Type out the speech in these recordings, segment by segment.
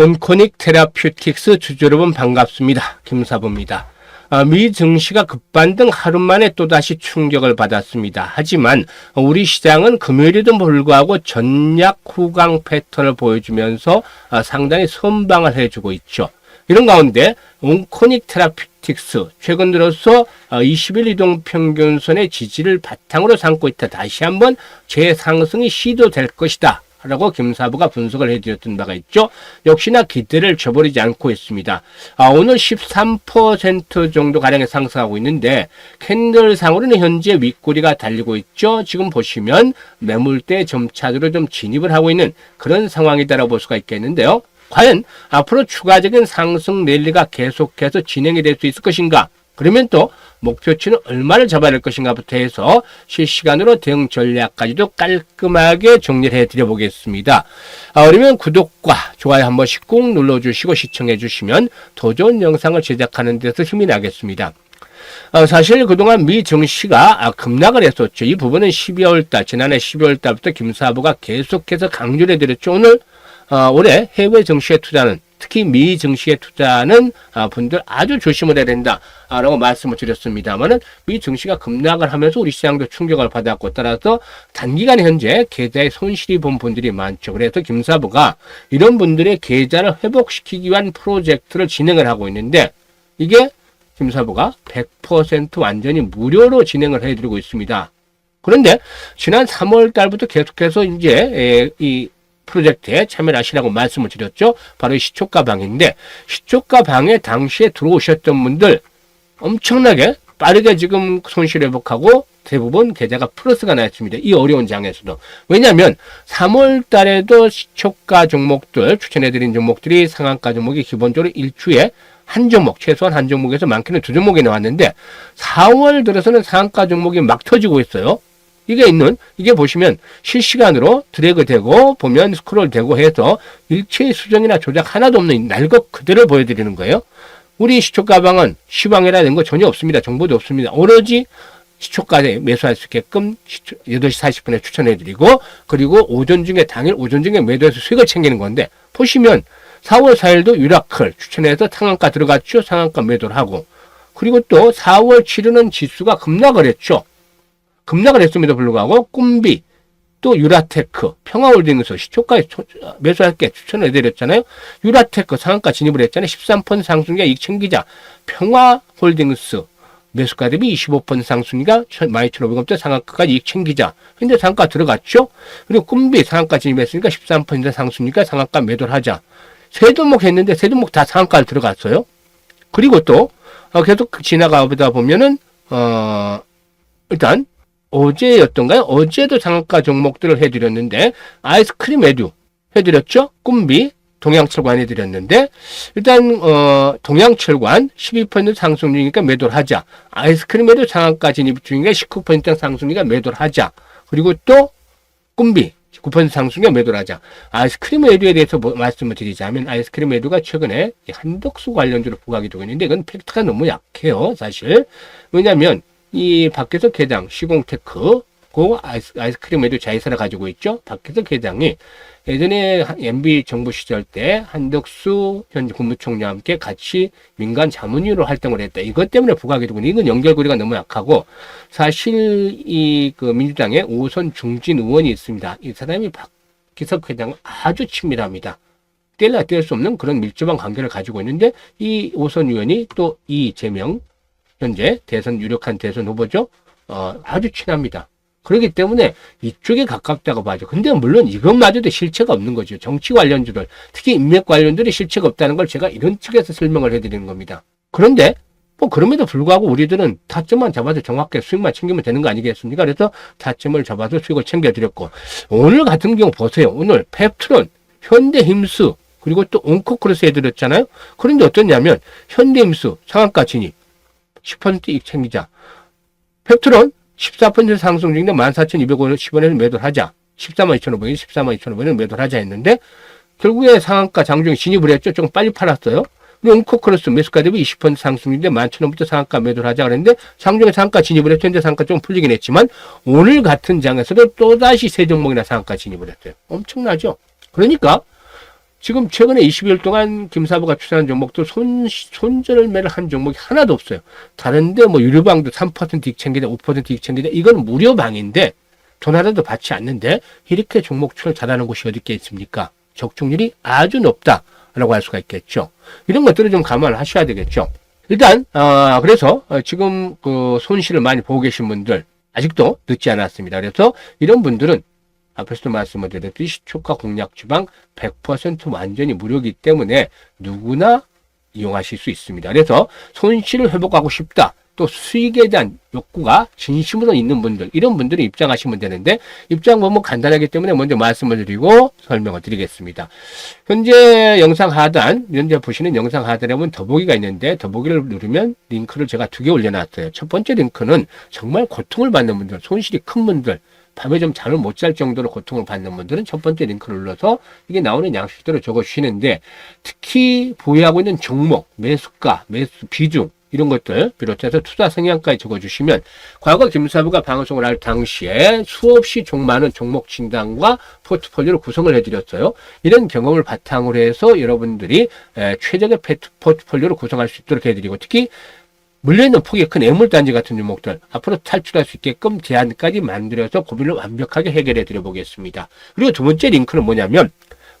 온코닉 테라퓨틱스 주주 여러분 반갑습니다. 김사부입니다. 아, 미 증시가 급반등 하루 만에 또다시 충격을 받았습니다. 하지만 우리 시장은 금요일에도 불구하고 전략 후강 패턴을 보여주면서 아, 상당히 선방을 해주고 있죠. 이런 가운데 온코닉 테라퓨틱스 최근 들어서 20일 이동 평균선의 지지를 바탕으로 삼고 있다. 다시 한번 재상승이 시도될 것이다. 라고 김사부가 분석을 해드렸던 바가 있죠. 역시나 기대를 저버리지 않고 있습니다. 아, 오늘 13% 정도 가량의 상승하고 있는데 캔들상으로는 현재 윗꼬리가 달리고 있죠. 지금 보시면 매물대 점차적으로 좀 진입을 하고 있는 그런 상황이다라고 볼 수가 있겠는데요. 과연 앞으로 추가적인 상승 랠리가 계속해서 진행이 될 수 있을 것인가? 그러면 또 목표치는 얼마를 잡아야 될 것인가부터 해서 실시간으로 대응 전략까지도 깔끔하게 정리를 해드려 보겠습니다. 아, 그러면 구독과 좋아요 한 번씩 꼭 눌러주시고 시청해 주시면 더 좋은 영상을 제작하는 데서 힘이 나겠습니다. 어, 사실 그동안 미 증시가 아, 급락을 했었죠. 이 부분은 12월 달, 지난해 12월 달부터 김사부가 계속해서 강조를 해드렸죠. 오늘, 어, 올해 해외 증시에 투자는 특히 미 증시에 투자하는 아, 분들 아주 조심을 해야 된다라고 말씀을 드렸습니다만은 미 증시가 급락을 하면서 우리 시장도 충격을 받았고 따라서 단기간에 현재 계좌에 손실이 본 분들이 많죠. 그래서 김사부가 이런 분들의 계좌를 회복시키기 위한 프로젝트를 진행을 하고 있는데 이게 김사부가 100% 완전히 무료로 진행을 해드리고 있습니다. 그런데 지난 3월 달부터 계속해서 이제 에, 이 프로젝트에 참여를 하시라고 말씀을 드렸죠. 바로 이 시초가 방인데 시초가 방에 당시에 들어오셨던 분들 엄청나게 빠르게 지금 손실 회복하고 대부분 계좌가 플러스가 나왔습니다. 이 어려운 장에서도. 왜냐하면 3월 달에도 시초가 종목들 추천해드린 종목들이 상한가 종목이 기본적으로 일주에 한 종목, 최소한 한 종목에서 많게는 두 종목이 나왔는데 4월 들어서는 상한가 종목이 막 터지고 있어요. 이게 있는 이게 보시면 실시간으로 드래그 되고 보면 스크롤 되고 해서 일체의 수정이나 조작 하나도 없는 날것 그대로 보여드리는 거예요. 우리 시초 가방은 시황이라는 거 전혀 없습니다. 정보도 없습니다. 오로지 시초가에 매수할 수 있게끔 8시 40분에 추천해드리고 그리고 오전 중에 당일 오전 중에 매도해서 수익을 챙기는 건데 보시면 4월 4일도 유라클 추천해서 상한가 들어갔죠. 상한가 매도를 하고 그리고 또 4월 7일은 지수가 급락을 했죠. 급락을 했음에도 불구하고 꿈비 또 유라테크 평화홀딩에서 시초가에 매수할 게 추천을 해드렸잖아요. 유라테크 상한가 진입을 했잖아요. 13% 상승기가 이익 챙기자 평화홀딩스 매수가 대비 25% 상승기가 12,500원대 상한가까지 이익 챙기자. 근데 상한가 들어갔죠? 그리고 꿈비 상한가 진입했으니까 13% 상승기가 상한가 매도를 하자. 세 종목 했는데 세 종목 다 상한가를 들어갔어요. 그리고 또 어, 계속 지나가보다 보면은 어 일단 어제였던가요? 어제도 상한가 종목들을 해드렸는데 아이스크림 에듀 해드렸죠? 꿈비 동양철관 해드렸는데 일단 어 동양철관 12% 상승 중이니까 매도를 하자. 아이스크림 에듀 상한가 진입 중이니까 19% 상승이니까 매도를 하자. 그리고 또 꿈비 9% 상승에 매도를 하자. 아이스크림 에듀에 대해서 뭐 말씀을 드리자면 아이스크림 에듀가 최근에 한덕수 관련주로 부각이 되고 있는데 이건 팩트가 너무 약해요. 사실. 왜냐하면 이 밖에서 개장 시공테크 그 아이스, 아이스크림에도 자회사를 가지고 있죠. 밖에서 개장이 예전에 MB 정부 시절 때 한덕수 현 국무총리와 함께 같이 민간 자문위로 활동을 했다. 이것 때문에 부각이 되고 이건 연결고리가 너무 약하고 사실 이 그 민주당의 오선 중진 의원이 있습니다. 이 사람이 박기석 회장 아주 친밀합니다. 뗄래야 뗄수 없는 그런 밀접한 관계를 가지고 있는데 이 오선 의원이 또 이재명 현재 대선 유력한 대선 후보죠. 어, 아주 친합니다. 그렇기 때문에 이쪽에 가깝다고 봐죠. 근데 물론 이것마저도 실체가 없는 거죠. 정치 관련주들, 특히 인맥 관련들이 실체가 없다는 걸 제가 이런 측에서 설명을 해드리는 겁니다. 그런데 뭐 그럼에도 불구하고 우리들은 타점만 잡아서 정확하게 수익만 챙기면 되는 거 아니겠습니까? 그래서 타점을 잡아서 수익을 챙겨드렸고 오늘 같은 경우 보세요. 오늘 펩트론, 현대힘스 그리고 또 온코크로스 해드렸잖아요. 그런데 어떻냐면 현대힘스 상한가 진입 10% 이익 챙기자. 펩트론 14% 상승 중인데 14,250원에서 매도를 하자. 14만 2,500원, 14만 2,500원 매도를 하자 했는데 결국에 상한가 장중에 진입을 했죠. 좀 빨리 팔았어요. 그리고 온코크로스 매수가 대비 20% 상승인데 11,000원부터 상한가 매도를 하자 그랬는데 장중에 상한가 진입을 했죠. 현재 상한가 좀 풀리긴 했지만 오늘 같은 장에서도 또다시 세 종목이나 상한가 진입을 했어요. 엄청나죠? 그러니까 지금 최근에 20일 동안 김사부가 추천한 종목도 손, 손절매를 한 종목이 하나도 없어요. 다른데 뭐 유료방도 3% 이익 챙기다, 5% 이익 챙기다. 이건 무료방인데 돈 하나도 받지 않는데 이렇게 종목 추천을 잘하는 곳이 어디 있겠습니까? 적중률이 아주 높다라고 할 수가 있겠죠. 이런 것들을 좀 감안하셔야 되겠죠. 일단 어, 그래서 어, 지금 그 손실을 많이 보고 계신 분들 아직도 늦지 않았습니다. 그래서 이런 분들은 앞에서도 말씀을 드렸듯이 시초가 공략 주방 100% 완전히 무료이기 때문에 누구나 이용하실 수 있습니다. 그래서 손실을 회복하고 싶다. 또 수익에 대한 욕구가 진심으로 있는 분들, 이런 분들이 입장하시면 되는데, 입장 방법 간단하기 때문에 먼저 말씀을 드리고 설명을 드리겠습니다. 현재 영상 하단, 현재 보시는 영상 하단에 보면 더보기가 있는데, 더보기를 누르면 링크를 제가 두 개 올려놨어요. 첫 번째 링크는 정말 고통을 받는 분들, 손실이 큰 분들, 밤에 좀 잠을 못 잘 정도로 고통을 받는 분들은 첫 번째 링크를 눌러서 이게 나오는 양식대로 적어 주시는데 특히 보유하고 있는 종목, 매수가, 매수 비중 이런 것들 비롯해서 투자 성향까지 적어주시면 과거 김사부가 방송을 할 당시에 수없이 종 많은 종목 진단과 포트폴리오를 구성을 해드렸어요. 이런 경험을 바탕으로 해서 여러분들이 에, 최적의 포트폴리오를 구성할 수 있도록 해드리고 특히 물려있는 폭이 큰 애물단지 같은 종목들 앞으로 탈출할 수 있게끔 제안까지 만들어서 고민을 완벽하게 해결해 드려 보겠습니다. 그리고 두 번째 링크는 뭐냐면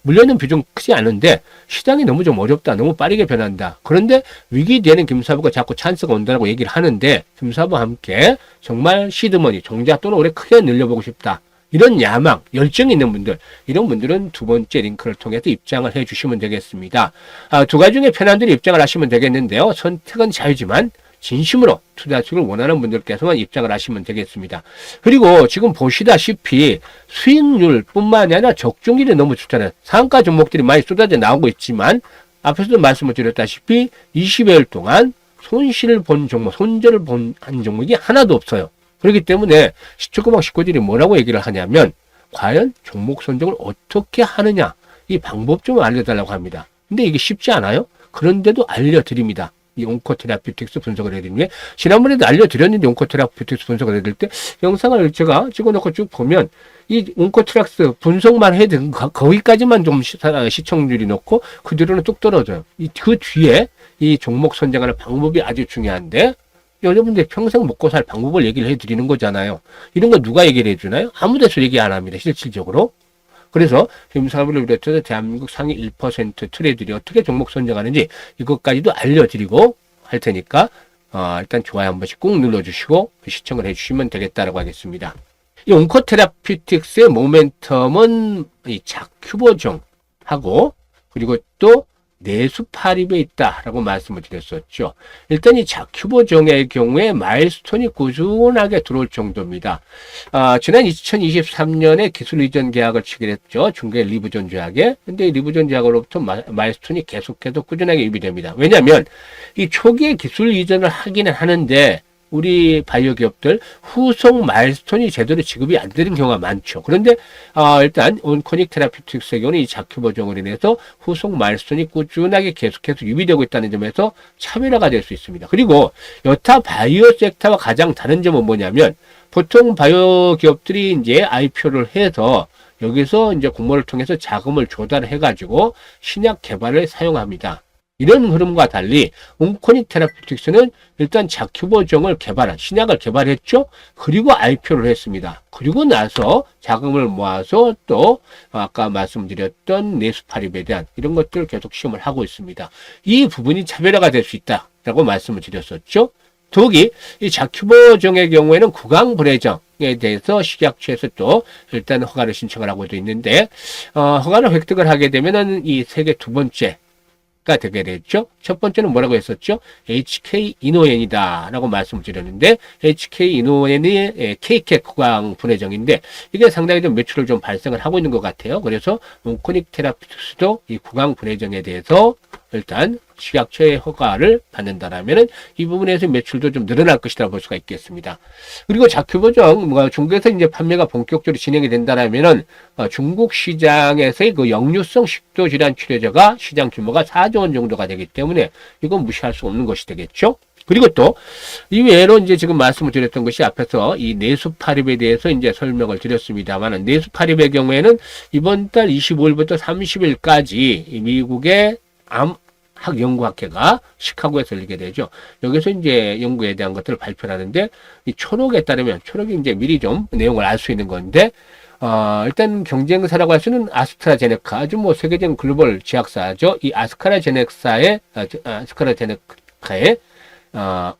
물려있는 비중 크지 않은데 시장이 너무 좀 어렵다. 너무 빠르게 변한다. 그런데 위기되는 김사부가 자꾸 찬스가 온다고 얘기를 하는데 김사부와 함께 정말 시드머니 종자 또는 올해 크게 늘려보고 싶다. 이런 야망, 열정이 있는 분들, 이런 분들은 두 번째 링크를 통해서 입장을 해 주시면 되겠습니다. 아, 두 가지 중에 편한 대로 입장을 하시면 되겠는데요. 선택은 자유지만 진심으로 투자수익을 원하는 분들께서만 입장을 하시면 되겠습니다. 그리고 지금 보시다시피 수익률 뿐만이 아니라 적중률이 너무 좋잖아요. 상가 종목들이 많이 쏟아져 나오고 있지만 앞에서도 말씀을 드렸다시피 20여일 동안 손실을 본 종목, 손절을 본 한 종목이 하나도 없어요. 그렇기 때문에 시초구방 식구들이 뭐라고 얘기를 하냐면 과연 종목 선정을 어떻게 하느냐 이 방법 좀 알려달라고 합니다. 근데 이게 쉽지 않아요? 그런데도 알려드립니다. 이 온코테라피틱스 분석을 해드리는 게 지난번에도 알려드렸는데 온코테라피틱스 분석을 해드릴 때 영상을 제가 찍어놓고 쭉 보면 이 온코트락스 분석만 해도 거- 거기까지만 좀 시, 청률이 높고 그 뒤로는 뚝 떨어져요. 이, 그 뒤에 이 종목 선정하는 방법이 아주 중요한데 여러분들 평생 먹고 살 방법을 얘기를 해드리는 거잖아요. 이런 거 누가 얘기를 해주나요? 아무 데서 얘기 안 합니다. 실질적으로. 그래서 김사부를 비롯해서 대한민국 상위 1% 트레이들이 어떻게 종목 선정하는지 이것까지도 알려드리고 할 테니까 어, 일단 좋아요 한 번씩 꾹 눌러주시고 시청을 해주시면 되겠다라고 하겠습니다. 이 온코테라피틱스의 모멘텀은 이 자큐보종하고 그리고 또 내수 파립에 있다라고 말씀을 드렸었죠. 일단 이 자큐보종의 경우에 마일스톤이 꾸준하게 들어올 정도입니다. 아, 지난 2023년에 기술 이전 계약을 체결했죠. 중개 리브존 제약에. 근데 이 리브존 제약으로부터 마, 마일스톤이 계속해서 꾸준하게 유입됩니다. 왜냐하면 이 초기에 기술 이전을 하기는 하는데 우리 바이오 기업들 후속 마일스톤이 제대로 지급이 안 되는 경우가 많죠. 그런데 아, 일단 온코닉 테라피틱스의 경우는 이 자큐보종으로 인해서 후속 마일스톤이 꾸준하게 계속해서 유비되고 있다는 점에서 차별화가 될 수 있습니다. 그리고 여타 바이오 섹터와 가장 다른 점은 뭐냐면 보통 바이오 기업들이 이제 IPO를 해서 여기서 이제 공모를 통해서 자금을 조달해 가지고 신약 개발을 사용합니다. 이런 흐름과 달리 온코닉 테라피틱스는 일단 자큐보종을 개발한 신약을 개발했죠. 그리고 IPO를 했습니다. 그리고 나서 자금을 모아서 또 아까 말씀드렸던 내수파립에 대한 이런 것들을 계속 시험을 하고 있습니다. 이 부분이 차별화가 될 수 있다라고 말씀을 드렸었죠. 더욱이 이 자큐보종의 경우에는 구강 불회정에 대해서 식약처에서 또 일단 허가를 신청을 하고도 있는데 어, 허가를 획득을 하게 되면은 이 세계 두 번째 가 되게 됐죠. 첫 번째는 뭐라고 했었죠? HK 이노엔이다라고 말씀을 드렸는데 HK 이노엔이 KK 구강 분해정인데 이게 상당히 좀 매출을 좀 발생을 하고 있는 것 같아요. 그래서 온코닉 테라피투스도 이 구강 분해정에 대해서 일단 식약처의 허가를 받는다라면은 이 부분에서 매출도 좀 늘어날 것이라 볼 수가 있겠습니다. 그리고 자큐보정 뭐 중국에서 이제 판매가 본격적으로 진행이 된다라면은 어, 중국 시장에서의 그 역류성 식도 질환 치료제가 시장 규모가 4조 원 정도가 되기 때문에 이건 무시할 수 없는 것이 되겠죠. 그리고 또 이외로 이제 지금 말씀을 드렸던 것이 앞에서 이 내수 파립에 대해서 이제 설명을 드렸습니다만 내수 파립의 경우에는 이번 달 25일부터 30일까지 미국의 암 학연구학회가 시카고에서 열리게 되죠. 여기서 이제 연구에 대한 것들을 발표를 하는데 이 초록에 따르면 초록이 이제 미리 좀 내용을 알 수 있는 건데 어, 일단 경쟁사라고 할 수는 아스트라제네카 아주 뭐 세계적인 글로벌 제약사죠. 이 아스카라제네카의 아, 저, 아, 아스카라제네카의 어,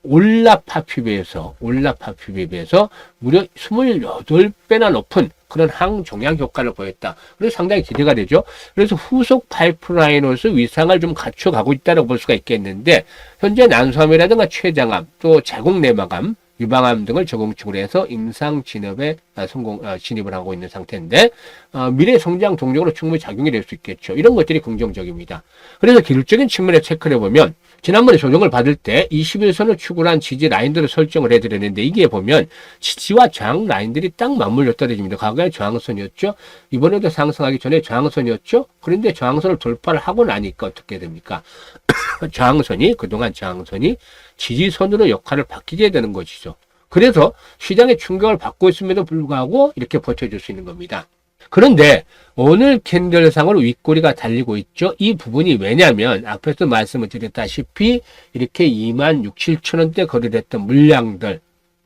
올라파피비에 비해서 무려 28배나 높은 그런 항종양 효과를 보였다. 그래서 상당히 기대가 되죠. 그래서 후속 파이프라인으로서 위상을 좀 갖춰가고 있다고 볼 수가 있겠는데 현재 난소암이라든가 췌장암 또 자궁내막암 유방암 등을 적응증으로 해서 임상 진업에 아, 성공 아, 진입을 하고 있는 상태인데 어, 미래 성장 동력으로 충분히 작용이 될 수 있겠죠. 이런 것들이 긍정적입니다. 그래서 기술적인 측면에 체크를 해보면 지난번에 조정을 받을 때 21선을 추구한 지지 라인들을 설정을 해드렸는데 이게 보면 지지와 저항 라인들이 딱 맞물려 떨어집니다. 과거에 저항선이었죠. 이번에도 상승하기 전에 저항선이었죠. 그런데 저항선을 돌파를 하고 나니까 어떻게 됩니까? 저항선이 그동안 저항선이 지지선으로 역할을 바뀌게 되는 것이죠. 그래서 시장에 충격을 받고 있음에도 불구하고 이렇게 버텨줄 수 있는 겁니다. 그런데 오늘 캔들상으로 윗꼬리가 달리고 있죠. 이 부분이 왜냐하면 앞에서 말씀을 드렸다시피 이렇게 2만 6, 7천 원대 거래됐던 물량들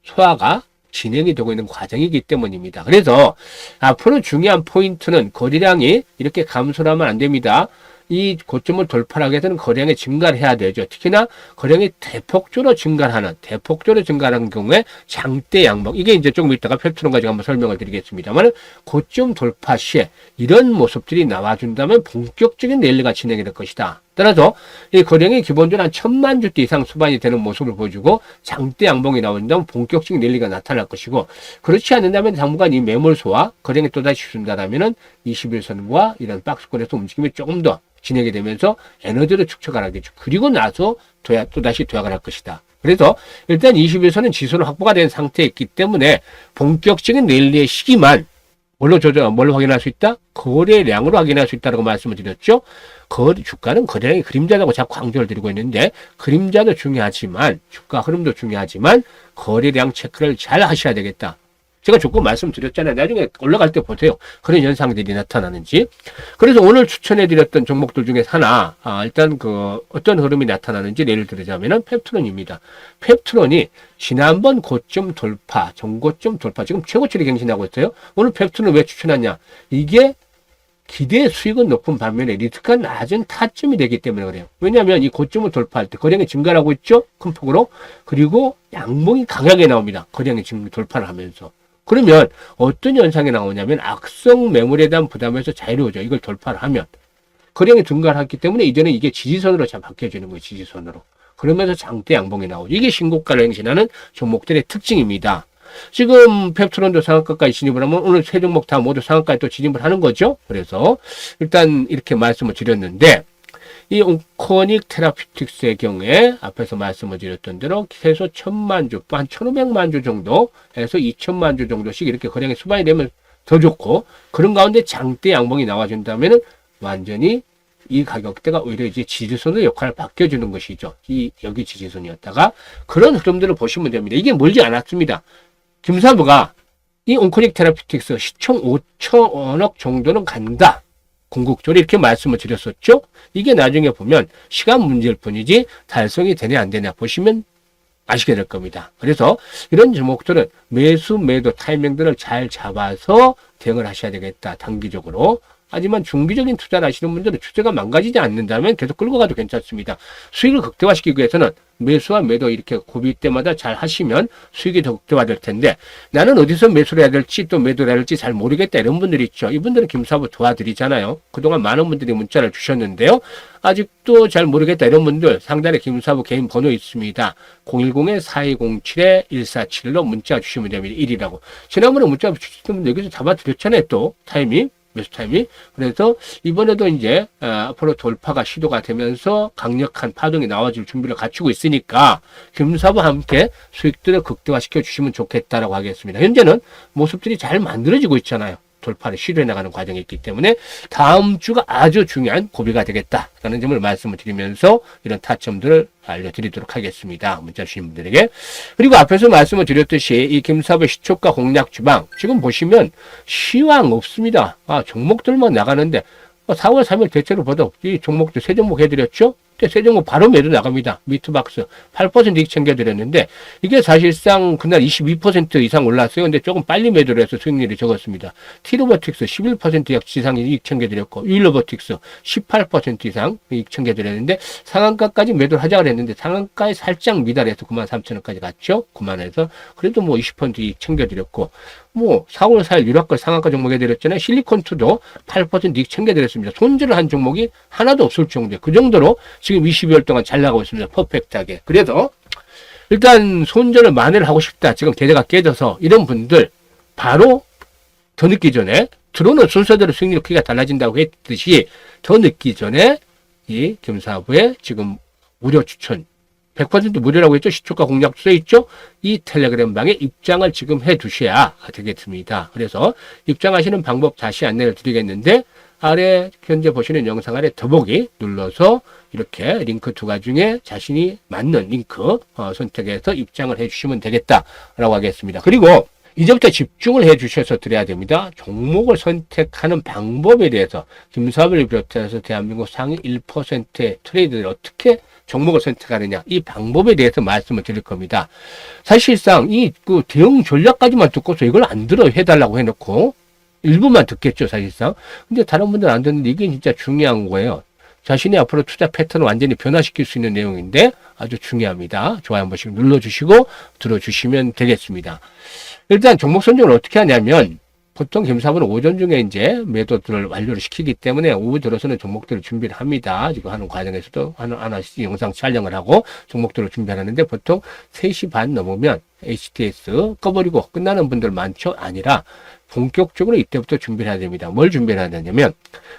소화가 진행이 되고 있는 과정이기 때문입니다. 그래서 앞으로 중요한 포인트는 거래량이 이렇게 감소를 하면 안 됩니다. 이 고점을 돌파하기 위해서는 거량이 증가를 해야 되죠. 특히나 거량이 대폭적으로 증가하는 대폭적으로 증가하는 경우에 장대 양봉 이게 이제 조금 이따가 펠트론 가지고 한번 설명을 드리겠습니다만 고점 돌파 시에 이런 모습들이 나와준다면 본격적인 랠리가 진행이 될 것이다. 따라서 이 거량이 기본적으로 한 천만 주대 이상 수반이 되는 모습을 보여주고 장대 양봉이 나온다면 본격적인 랠리가 나타날 것이고 그렇지 않는다면 당분간 이 매물소와 거량이 또다시 준다라면은 21선과 이런 박스권에서 움직임이 조금 더 진행이 되면서 에너지를 축적을 하겠죠. 그리고 나서 도약, 또다시 도약을 할 것이다. 그래서 일단 21선은 지수는 확보가 된 상태에 있기 때문에 본격적인 랠리의 시기만 뭘로 조절, 뭘로 확인할 수 있다? 거래량으로 확인할 수 있다고 말씀을 드렸죠. 거, 주가는 거래량이 그림자라고 자꾸 강조를 드리고 있는데, 그림자도 중요하지만, 주가 흐름도 중요하지만, 거래량 체크를 잘 하셔야 되겠다. 제가 조금 말씀드렸잖아요. 나중에 올라갈 때 보세요. 그런 현상들이 나타나는지. 그래서 오늘 추천해드렸던 종목들 중에 하나, 아, 일단 그 어떤 흐름이 나타나는지 예를 들자면은 펩트론입니다. 펩트론이 지난번 고점 돌파, 정고점 돌파, 지금 최고치를 갱신하고 있어요. 오늘 펩트론 왜 추천하냐? 이게 기대 수익은 높은 반면에 리스크가 낮은 타점이 되기 때문에 그래요. 왜냐하면 이 고점을 돌파할 때 거량이 증가를 하고 있죠. 큰 폭으로. 그리고 양봉이 강하게 나옵니다. 거량이 지금 돌파를 하면서. 그러면 어떤 현상이 나오냐면 악성 매물에 대한 부담에서 자유로워져. 이걸 돌파를 하면. 거량이 증가를 했기 때문에 이제는 이게 지지선으로 잘 바뀌어지는 거예요. 지지선으로. 그러면서 장대 양봉이 나오죠. 이게 신고가를 행신하는 종목들의 특징입니다. 지금 펩트론도 상한가까지 진입을 하면 오늘 세 종목 다 모두 상한가에 또 진입을 하는 거죠. 그래서 일단 이렇게 말씀을 드렸는데 이 온코닉 테라피틱스의 경우에 앞에서 말씀을 드렸던 대로 최소 천만 주, 한 천오백만 주 정도에서 이천만 주 정도씩 이렇게 거량이 수반이 되면 더 좋고 그런 가운데 장대 양봉이 나와준다면은 완전히 이 가격대가 오히려 이제 지지선의 역할을 바뀌어주는 것이죠. 이 여기 지지선이었다가 그런 흐름들을 보시면 됩니다. 이게 멀지 않았습니다. 김사부가 이 온코닉 테라피틱스 시총 5천억 정도는 간다. 궁극적으로 이렇게 말씀을 드렸었죠. 이게 나중에 보면 시간 문제일 뿐이지 달성이 되냐 안 되냐 보시면 아시게 될 겁니다. 그래서 이런 종목들은 매수 매도 타이밍들을 잘 잡아서 대응을 하셔야 되겠다. 단기적으로. 하지만 중기적인 투자를 하시는 분들은 추세가 망가지지 않는다면 계속 끌고 가도 괜찮습니다. 수익을 극대화시키기 위해서는 매수와 매도 이렇게 고비 때마다 잘 하시면 수익이 더 극대화될 텐데 나는 어디서 매수를 해야 될지 또 매도를 해야 될지 잘 모르겠다 이런 분들이 있죠. 이분들은 김사부 도와드리잖아요. 그동안 많은 분들이 문자를 주셨는데요. 아직도 잘 모르겠다 이런 분들 상단에 김사부 개인 번호 있습니다. 010-4207-1471로 문자 주시면 됩니다. 1이라고. 지난번에 문자 주셨던 분들 여기서 잡아드렸잖아요. 또 타이밍. 매수 타임이. 그래서 이번에도 이제 어, 앞으로 돌파가 시도가 되면서 강력한 파동이 나와줄 준비를 갖추고 있으니까 김사부와 함께 수익들을 극대화시켜 주시면 좋겠다라고 하겠습니다. 현재는 모습들이 잘 만들어지고 있잖아요. 돌파를 시도해 나가는 과정이 있기 때문에 다음 주가 아주 중요한 고비가 되겠다라는 점을 말씀을 드리면서 이런 타점들을 알려드리도록 하겠습니다. 문자 주신 분들에게. 그리고 앞에서 말씀을 드렸듯이 이 김사부의 시초가 공략 주방 지금 보시면 시황 없습니다. 아, 종목들만 나가는데 4월 3일 대체로 보다 이 종목들 세 종목 해드렸죠? 근데 세 종목 바로 매도 나갑니다. 미트박스 8% 이익 챙겨드렸는데 이게 사실상 그날 22% 이상 올랐어요. 근데 조금 빨리 매도를 해서 수익률이 적었습니다. 티로버틱스 11% 이상 이익 챙겨드렸고 유일로버틱스 18% 이상 이익 챙겨드렸는데 상한가까지 매도를 하자 그랬는데 상한가에 살짝 미달해서 9만 3천 원까지 갔죠. 9만에서 그래도 뭐 20% 이익 챙겨드렸고 뭐 4월 4일 유락걸 상한가 종목 해드렸잖아요. 실리콘2도 8% 이익 챙겨드렸습니다. 손질을 한 종목이 하나도 없을 정도에 그 정도로 지금 22월 동안 잘 나가고 있습니다. 퍼펙트하게. 그래서 일단 손절을 만회를 하고 싶다. 지금 계좌가 깨져서 이런 분들 바로 더 늦기 전에 들어오는 순서대로 수익률 크기가 달라진다고 했듯이 더 늦기 전에 이 김사부의 지금 무료 추천 100% 무료라고 했죠. 시초가 공략 써 있죠. 이 텔레그램 방에 입장을 지금 해 두셔야 되겠습니다. 그래서 입장하시는 방법 다시 안내를 드리겠는데 아래 현재 보시는 영상 아래 더보기 눌러서 이렇게 링크 두 가지 중에 자신이 맞는 링크 어, 선택해서 입장을 해 주시면 되겠다라고 하겠습니다. 그리고 이제부터 집중을 해 주셔서 드려야 됩니다. 종목을 선택하는 방법에 대해서 김사업을 비롯해서 대한민국 상위 1%의 트레이드를 어떻게 종목을 선택하느냐 이 방법에 대해서 말씀을 드릴 겁니다. 사실상 이 그 대응 전략까지만 듣고서 이걸 안 들어 해달라고 해놓고 일부만 듣겠죠 사실상. 근데 다른 분들은 안 듣는데 이게 진짜 중요한 거예요. 자신의 앞으로 투자 패턴을 완전히 변화시킬 수 있는 내용인데 아주 중요합니다. 좋아요 한 번씩 눌러주시고 들어주시면 되겠습니다. 일단 종목 선정을 어떻게 하냐면 보통 김사부는 오전 중에 이제 매도들을 완료를 시키기 때문에 오후 들어서는 종목들을 준비를 합니다. 지금 하는 과정에서도 하나, 하나씩 영상 촬영을 하고 종목들을 준비하는데 보통 3시 반 넘으면 HTS 꺼버리고 끝나는 분들 많죠? 아니라 본격적으로 이때부터 준비를 해야 됩니다. 뭘 준비를 해야 되냐면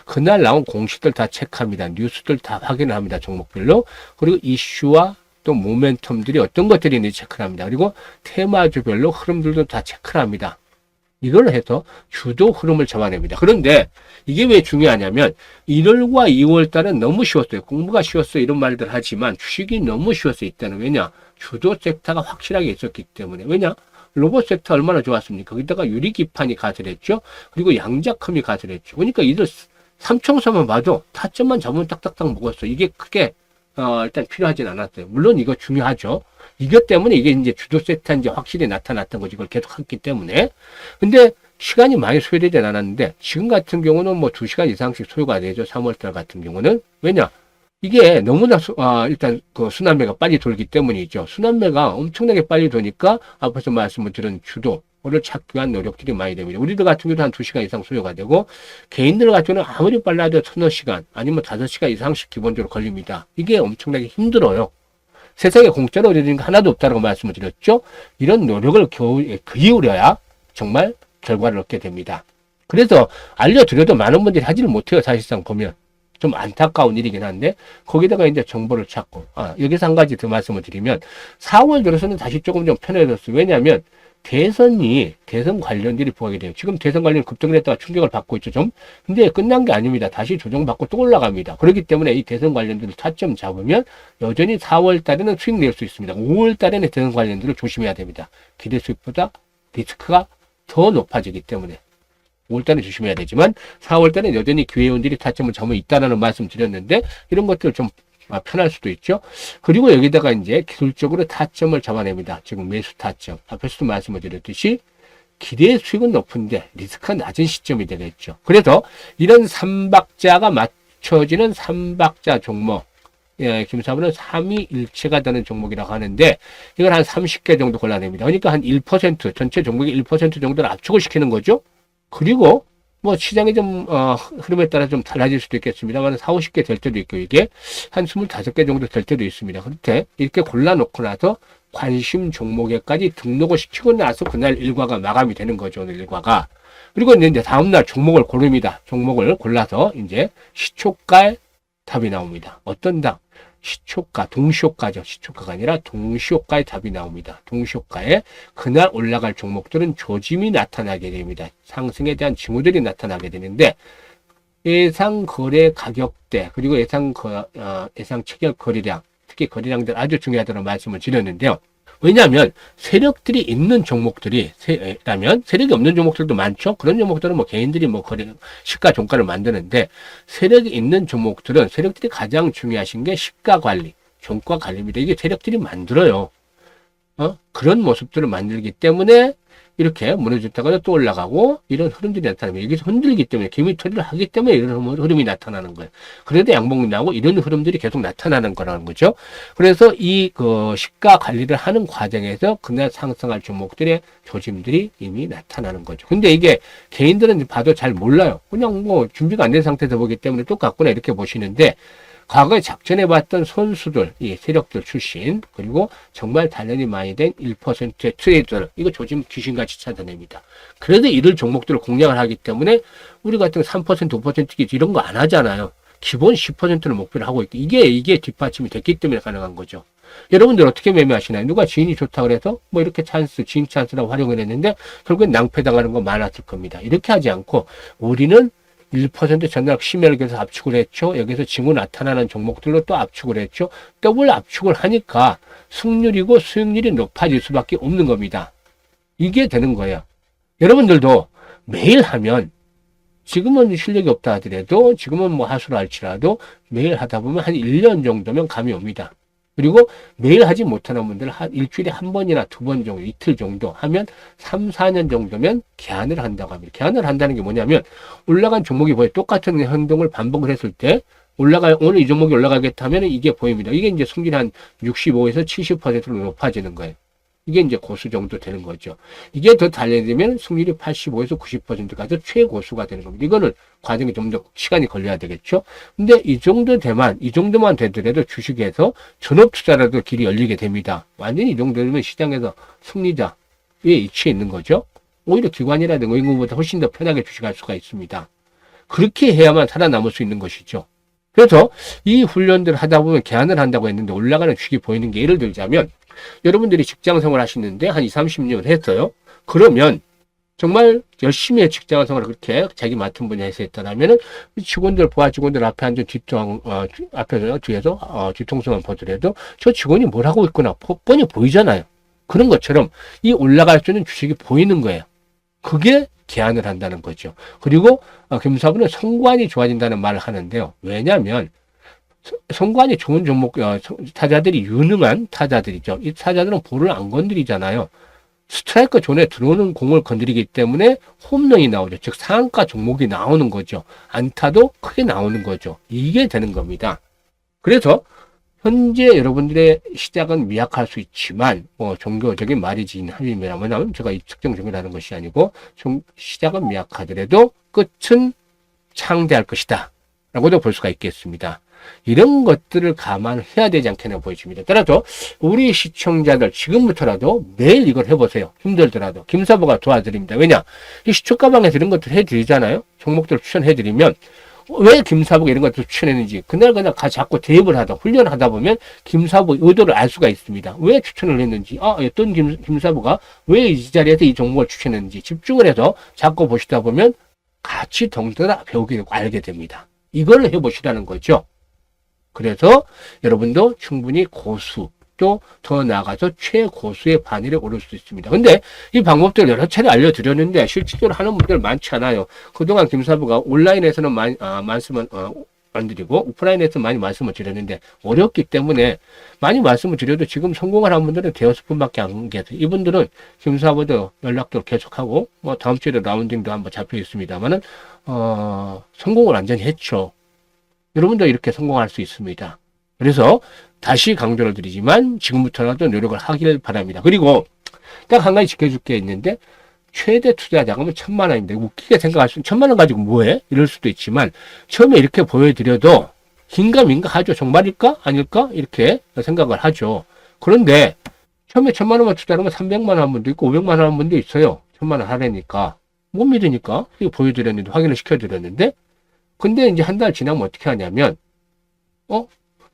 그날 나온 공시들 다 체크합니다. 뉴스들 다 확인을 합니다. 종목별로. 그리고 이슈와 또 모멘텀들이 어떤 것들이 있는지 체크를 합니다. 그리고 테마주별로 흐름들도 다 체크를 합니다. 이걸 해서 주도 흐름을 잡아냅니다. 그런데 이게 왜 중요하냐면 1월과 2월 달은 너무 쉬웠어요. 공부가 쉬웠어요. 이런 말들 하지만 주식이 너무 쉬웠어요. 이때는 왜냐? 주도 섹터가 확실하게 있었기 때문에. 왜냐? 로봇 섹터 얼마나 좋았습니까? 거기다가 유리기판이 가설했죠. 그리고 양자컴이 가설했죠. 그러니까 이들 삼총사만 봐도 타점만 잡으면 딱딱딱 먹었어. 이게 크게 어, 일단 필요하진 않았어요. 물론 이거 중요하죠. 이것 때문에 이게 이제 주도 세트인지 확실히 나타났던 거지. 이걸 계속 했기 때문에. 근데 시간이 많이 소요되지 않았는데 지금 같은 경우는 뭐 2시간 이상씩 소요가 되죠. 3월달 같은 경우는. 왜냐? 이게 너무나 수, 아, 일단 그 순환매가 빨리 돌기 때문이죠. 순환매가 엄청나게 빨리 도니까 앞에서 말씀을 드린 주도, 를 찾기 위한 노력들이 많이 됩니다. 우리들 같은 경우도 한 2시간 이상 소요가 되고 개인들 같은 경우는 아무리 빨라도 서너 시간 아니면 다섯 시간 이상씩 기본적으로 걸립니다. 이게 엄청나게 힘들어요. 세상에 공짜로 얻어지는 거 하나도 없다고 말씀을 드렸죠. 이런 노력을 겨우 기울여야 정말 결과를 얻게 됩니다. 그래서 알려드려도 많은 분들이 하지를 못해요. 사실상 보면. 좀 안타까운 일이긴 한데 거기다가 이제 정보를 찾고 아, 여기서 한 가지 더 말씀을 드리면 4월 들어서는 다시 조금 좀 편해졌어요. 왜냐하면 대선이 대선 관련들이 부각이 돼요. 지금 대선 관련 급등을 했다가 충격을 받고 있죠, 좀. 근데 끝난 게 아닙니다. 다시 조정받고 또 올라갑니다. 그렇기 때문에 이 대선 관련들을 타점 잡으면 여전히 4월 달에는 수익 낼 수 있습니다. 5월 달에는 대선 관련들을 조심해야 됩니다. 기대 수익보다 리스크가 더 높아지기 때문에 5월 달에 조심해야 되지만 4월 달에 여전히 기회원들이 타점을 잡으면 있다라는 말씀 드렸는데 이런 것들 좀 아, 편할 수도 있죠. 그리고 여기다가 이제 기술적으로 타점을 잡아냅니다. 지금 매수 타점. 앞에서도 말씀을 드렸듯이 기대 수익은 높은데 리스크가 낮은 시점이 되겠죠. 그래서 이런 삼박자가 맞춰지는 삼박자 종목. 예, 김사부는 3위 일체가 되는 종목이라고 하는데 이걸 한 30개 정도 골라냅니다. 그러니까 한 1% 전체 종목의 1% 정도를 압축을 시키는 거죠. 그리고 뭐 시장의 좀 어, 흐름에 따라 좀 달라질 수도 있겠습니다만 4, 50개 될 때도 있고 이게 한 25개 정도 될 때도 있습니다. 그런데 이렇게 골라놓고 나서 관심 종목에까지 등록을 시키고 나서 그날 일과가 마감이 되는 거죠. 오늘 일과가. 그리고 이제 다음날 종목을 고릅니다. 종목을 골라서 이제 시초가의 답이 나옵니다. 어떤 당? 시초가, 동시효과죠. 시초가가 아니라 동시효과의 답이 나옵니다. 동시효과에 그날 올라갈 종목들은 조짐이 나타나게 됩니다. 상승에 대한 징후들이 나타나게 되는데 예상 거래 가격대 그리고 예상 거, 어, 예상 체결 거래량 특히 거래량들 아주 중요하다는 말씀을 드렸는데요. 왜냐하면 세력들이 있는 종목들이 세 라면 세력이 없는 종목들도 많죠. 그런 종목들은 뭐 개인들이 뭐 거래 시가 종가를 만드는데 세력이 있는 종목들은 세력들이 가장 중요하신 게 시가 관리, 종가 관리입니다. 이게 세력들이 만들어요. 어? 그런 모습들을 만들기 때문에 이렇게 무너졌다가 또 올라가고 이런 흐름들이 나타나면 여기서 흔들기 때문에 기미 처리를 하기 때문에 이런 흐름이 나타나는 거예요. 그래도 양봉이 나고 이런 흐름들이 계속 나타나는 거라는 거죠. 그래서 이 그 시가 관리를 하는 과정에서 그날 상승할 종목들의 조짐들이 이미 나타나는 거죠. 근데 이게 개인들은 봐도 잘 몰라요. 그냥 뭐 준비가 안 된 상태에서 보기 때문에 똑같구나 이렇게 보시는데 과거에 작전해봤던 선수들, 이 세력들 출신, 그리고 정말 단련이 많이 된 1%의 트레이더를, 이거 조짐 귀신같이 찾아냅니다. 그래도 이들 종목들을 공략을 하기 때문에 우리 같은 3%, 5% 이런 거 안 하잖아요. 기본 10%를 목표로 하고 있고, 이게, 이게 뒷받침이 됐기 때문에 가능한 거죠. 여러분들 어떻게 매매하시나요? 누가 지인이 좋다 그래서 뭐 이렇게 찬스, 지인 찬스라고 활용을 했는데 결국엔 낭패당하는 거 많았을 겁니다. 이렇게 하지 않고 우리는 1% 전략 심혈에서 압축을 했죠. 여기서 징후 나타나는 종목들로 또 압축을 했죠. 더블 압축을 하니까 승률이고 수익률이 높아질 수밖에 없는 겁니다. 이게 되는 거예요. 여러분들도 매일 하면 지금은 실력이 없다 하더라도 지금은 뭐 하수를 할지라도 매일 하다 보면 한 1년 정도면 감이 옵니다. 그리고 매일 하지 못하는 분들 한 일주일에 한 번이나 두 번 정도, 이틀 정도 하면 3, 4년 정도면 개안을 한다고 합니다. 개안을 한다는 게 뭐냐면 올라간 종목이 보여 똑같은 행동을 반복을 했을 때 올라가 오늘 이 종목이 올라가겠다면 이게 보입니다. 이게 이제 승률이 한 65에서 70%로 높아지는 거예요. 이게 이제 고수 정도 되는 거죠. 이게 더 달려지면 승률이 85에서 90% 가서 최고수가 되는 겁니다. 이거는 과정이 좀 더 시간이 걸려야 되겠죠. 근데 이 정도 되만, 이 정도만 되더라도 주식에서 전업 투자라도 길이 열리게 됩니다. 완전히 이 정도 되면 시장에서 승리자에 위치해 있는 거죠. 오히려 기관이라든가 인구보다 훨씬 더 편하게 주식할 수가 있습니다. 그렇게 해야만 살아남을 수 있는 것이죠. 그래서 이 훈련들을 하다 보면 개안을 한다고 했는데 올라가는 주식이 보이는 게 예를 들자면 여러분들이 직장 생활 하시는데 한 2, 30년 했어요. 그러면 정말 열심히 직장 생활을 그렇게 자기 맡은 분야에서 했다라면은 직원들 부하 직원들 앞에 앉은 뒷통 어, 앞에서 뒤에서 어, 뒤통수만 보더라도 저 직원이 뭘 하고 있구나 뻔히 보이잖아요. 그런 것처럼 이 올라갈 수 있는 주식이 보이는 거예요. 그게 개안을 한다는 거죠. 그리고 어, 김사부는 성관이 좋아진다는 말을 하는데요. 왜냐하면 성관이 좋은 종목, 어, 타자들이 유능한 타자들이죠. 이 타자들은 볼을 안 건드리잖아요. 스트라이크 존에 들어오는 공을 건드리기 때문에 홈런이 나오죠. 즉 상한가 종목이 나오는 거죠. 안타도 크게 나오는 거죠. 이게 되는 겁니다. 그래서 현재 여러분들의 시작은 미약할 수 있지만 뭐 종교적인 말이지 하면 제가 이 측정 중이라는 것이 아니고 좀 시작은 미약하더라도 끝은 창대할 것이다. 라고도 볼 수가 있겠습니다. 이런 것들을 감안해야 되지 않겠나 보여집니다. 따라서 우리 시청자들 지금부터라도 매일 이걸 해보세요. 힘들더라도 김사부가 도와드립니다. 왜냐 이 시초가방에서 이런 것들 해드리잖아요. 종목들 추천해드리면 왜 김사부가 이런 것들 추천했는지 그날 그날 가 자꾸 대입을 하다 훈련을 하다 보면 김사부 의도를 알 수가 있습니다. 왜 추천을 했는지 아 어떤 김, 김사부가 왜 이 자리에서 이 종목을 추천했는지 집중을 해서 자꾸 보시다 보면 같이 덩달아 배우게 되고 알게 됩니다. 이걸 해보시라는 거죠. 그래서 여러분도 충분히 고수 또 더 나아가서 최고수의 반열에 오를 수 있습니다. 근데 이 방법들 여러 차례 알려드렸는데 실질적으로 하는 분들 많지 않아요. 그동안 김사부가 온라인에서는 많이 아, 말씀을 어, 안 드리고 오프라인에서 많이 말씀을 드렸는데 어렵기 때문에 많이 말씀을 드려도 지금 성공을 한 분들은 대여섯 분밖에 안 계세요. 이분들은 김사부도 연락도 계속하고 뭐 다음 주에도 라운딩도 한번 잡혀 있습니다만은 어, 성공을 완전히 했죠. 여러분도 이렇게 성공할 수 있습니다. 그래서 다시 강조를 드리지만 지금부터라도 노력을 하길 바랍니다. 그리고 딱 한 가지 지켜줄 게 있는데 최대 투자 자금은 천만 원인데 웃기게 생각할 수 천만 원 가지고 뭐해? 이럴 수도 있지만 처음에 이렇게 보여드려도 긴가민가 하죠. 정말일까? 아닐까? 이렇게 생각을 하죠. 그런데 처음에 천만 원만 투자하면 300만 원 한 분도 있고 500만 원 한 분도 있어요. 천만 원 하려니까. 못 믿으니까 이거 보여드렸는데 확인을 시켜드렸는데 근데 이제 한 달 지나면 어떻게 하냐면, 어?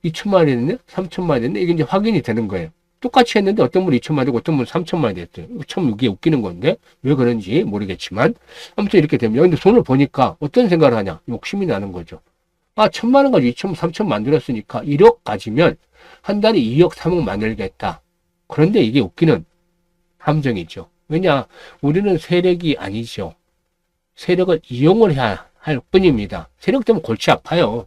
2천만 원이 됐네? 3천만 원이 됐네? 이게 이제 확인이 되는 거예요. 똑같이 했는데 어떤 분은 2천만 원이고 어떤 분은 3천만 원이 됐어요. 참 이게 웃기는 건데 왜 그런지 모르겠지만 아무튼 이렇게 됩니다. 근데 돈을 보니까 어떤 생각을 하냐? 욕심이 나는 거죠. 아, 천만 원 가지고 2천, 3천 만들었으니까 1억 가지면 한 달에 2억, 3억 만들겠다. 그런데 이게 웃기는 함정이죠. 왜냐? 우리는 세력이 아니죠. 세력을 이용을 해야 할 뿐입니다. 세력 때문에 골치 아파요.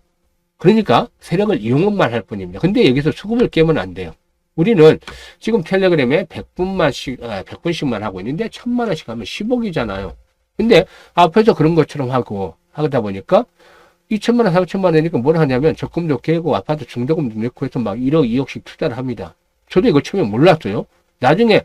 그러니까 세력을 이용만 할 뿐입니다. 근데 여기서 수급을 깨면 안 돼요. 우리는 지금 텔레그램에 100분만씩, 아, 100분씩만 하고 있는데, 1000만 원씩 하면 10억이잖아요. 근데 앞에서 그런 것처럼 하고, 하다 보니까, 2천만 원, 3천만 원이니까 뭘 하냐면, 적금도 깨고, 아파트 중도금도 넣고 해서 막 1억, 2억씩 투자를 합니다. 저도 이거 처음에 몰랐어요. 나중에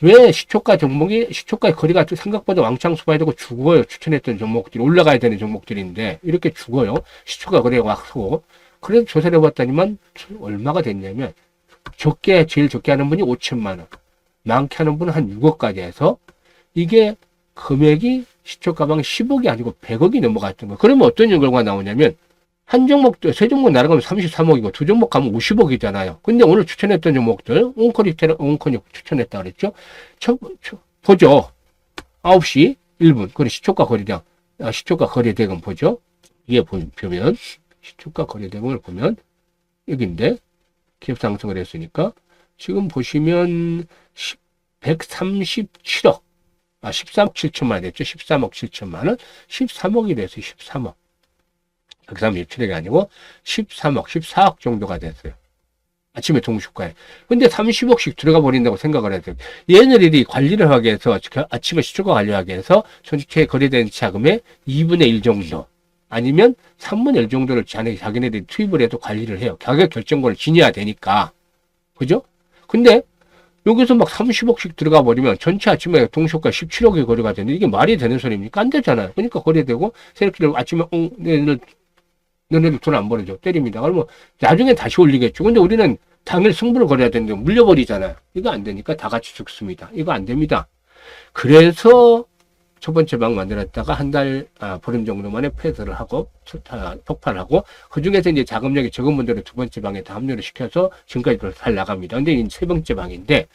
왜 시초가 종목이, 시초가의 거리가 생각보다 왕창 수봐야 되고 죽어요. 추천했던 종목들이, 올라가야 되는 종목들인데, 이렇게 죽어요. 시초가 거리가 왔고. 그래서 조사를 해봤더니만, 얼마가 됐냐면, 적게 제일 적게 하는 분이 5천만 원, 많게 하는 분은 한 6억까지 해서 이게 금액이 시초 가방 10억이 아니고 100억이 넘어갔던 거예요. 그러면 어떤 결과가 나오냐면 한 종목, 세 종목 날아가면 33억이고 두 종목 가면 50억이잖아요. 근데 오늘 추천했던 종목들, 온커니, 온커니 추천했다 그랬죠? 저, 저, 보죠. 9시 1분. 그리고 시초가 거래량, 아, 시초가 거래대금 보죠? 이게 보- 보면, 시초가 거래대금을 보면, 여기인데, 기업 상승을 했으니까 지금 보시면 10, 137억 아 13억 7천만 원 됐죠 13억 7천만 원 13억이 됐어요 13억 137억이 아니고 13억 14억 정도가 됐어요 아침에 동시가에 근데 30억씩 들어가 버린다고 생각을 해야 돼요 얘네들이 관리를 하기 위해서 아침에 시초가 관리하기 위해서 전체 거래된 자금의 2분의 1 정도 아니면 3분의 1 정도를 자네, 자기네들이 투입을 해도 관리를 해요. 가격 결정권을 지녀야 되니까. 그죠? 근데 여기서 막 30억씩 들어가 버리면 전체 아침에 동시가 17억의 거래가 되는데 이게 말이 되는 소리입니까? 안 되잖아요. 그러니까 거래되고 새벽기를 아침에 어, 너네들, 너네들 돈 안 벌어줘. 때립니다. 그러면 나중에 다시 올리겠죠. 근데 우리는 당일 승부를 걸어야 되는데 물려버리잖아요. 이거 안 되니까 다 같이 죽습니다. 이거 안 됩니다. 그래서 첫 번째 방 만들었다가 한 달, 아, 보름 정도 만에 폐쇄를 하고, 아, 폭발하고, 그 중에서 이제 자금력이 적은 분들은 두 번째 방에 다 합류를 시켜서 지금까지 잘 나갑니다. 근데 이제 세 번째 방인데,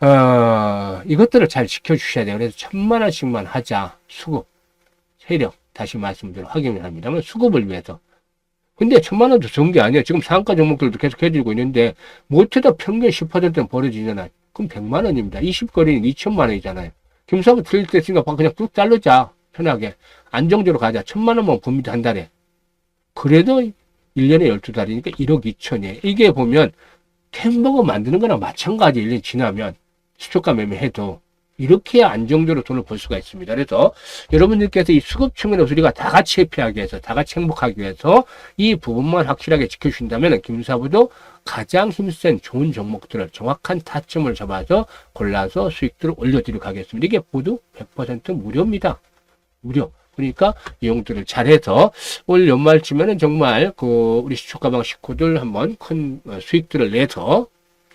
어, 이것들을 잘 지켜주셔야 돼요. 그래서 천만 원씩만 하자. 수급. 세력. 다시 말씀드려 확인을 합니다만, 수급을 위해서. 근데 천만 원도 좋은 게 아니에요. 지금 상한가 종목들도 계속 해주고 있는데, 못해도 평균 10%는 벌어지잖아요. 그럼 100만 원입니다. 20거리는 2천만 원이잖아요. 김사부 들릴 때 생각 그냥 뚝 자르자. 편하게. 안정적으로 가자. 천만 원만 봅니다. 한 달에. 그래도 1년에 12달이니까 1억 2천이에요. 이게 보면 햄버거 만드는 거랑 마찬가지 1년 지나면 수초가 매매해도 이렇게 안정적으로 돈을 벌 수가 있습니다. 그래서 여러분들께서 이 수급 측면에서 우리가 다 같이 회피하기 위해서, 다 같이 행복하기 위해서 이 부분만 확실하게 지켜주신다면 김사부도 가장 힘센 좋은 종목들을 정확한 타점을 잡아서 골라서 수익들을 올려드리고 가겠습니다. 이게 모두 100% 무료입니다. 무료. 그러니까 이용들을 잘해서 올 연말쯤에는 정말 그 우리 시초가방 식구들 한번 큰 어, 수익들을 내서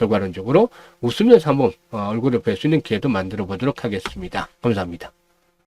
결과론적으로 웃으면서 한번 어, 얼굴을 뵐 수 있는 기회도 만들어 보도록 하겠습니다. 감사합니다.